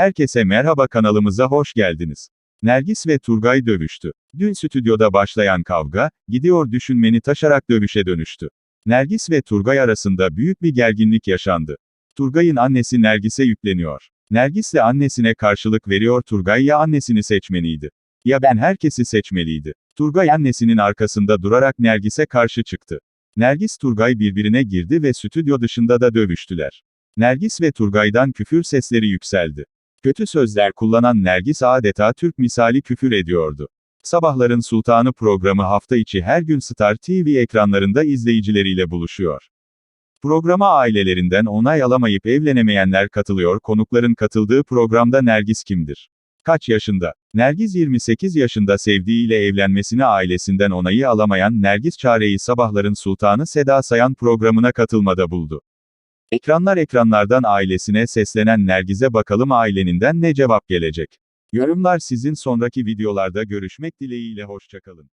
Herkese merhaba kanalımıza hoş geldiniz. Nergis ve Turgay dövüştü. Dün stüdyoda başlayan kavga, gidiyor düşünmeni taşarak dövüşe dönüştü. Nergis ve Turgay arasında büyük bir gerginlik yaşandı. Turgay'ın annesi Nergis'e yükleniyor. Nergis de annesine karşılık veriyor Turgay ya annesini seçmeliydi. Ya ben herkesi seçmeliydi. Turgay annesinin arkasında durarak Nergis'e karşı çıktı. Nergis Turgay birbirine girdi ve stüdyo dışında da dövüştüler. Nergis ve Turgay'dan küfür sesleri yükseldi. Kötü sözler kullanan Nergis adeta Türk misali küfür ediyordu. Sabahların Sultanı programı hafta içi her gün Star TV ekranlarında izleyicileriyle buluşuyor. Programa ailelerinden onay alamayıp evlenemeyenler katılıyor. Konukların katıldığı programda Nergis kimdir? Kaç yaşında? Nergis 28 yaşında sevdiğiyle evlenmesine ailesinden onayı alamayan Nergis Çare'yi Sabahların Sultanı Seda Sayan programına katılmada buldu. Ekranlar ekranlardan ailesine seslenen Nergiz'e bakalım aileninden ne cevap gelecek. Yorumlar sizin sonraki videolarda görüşmek dileğiyle hoşçakalın.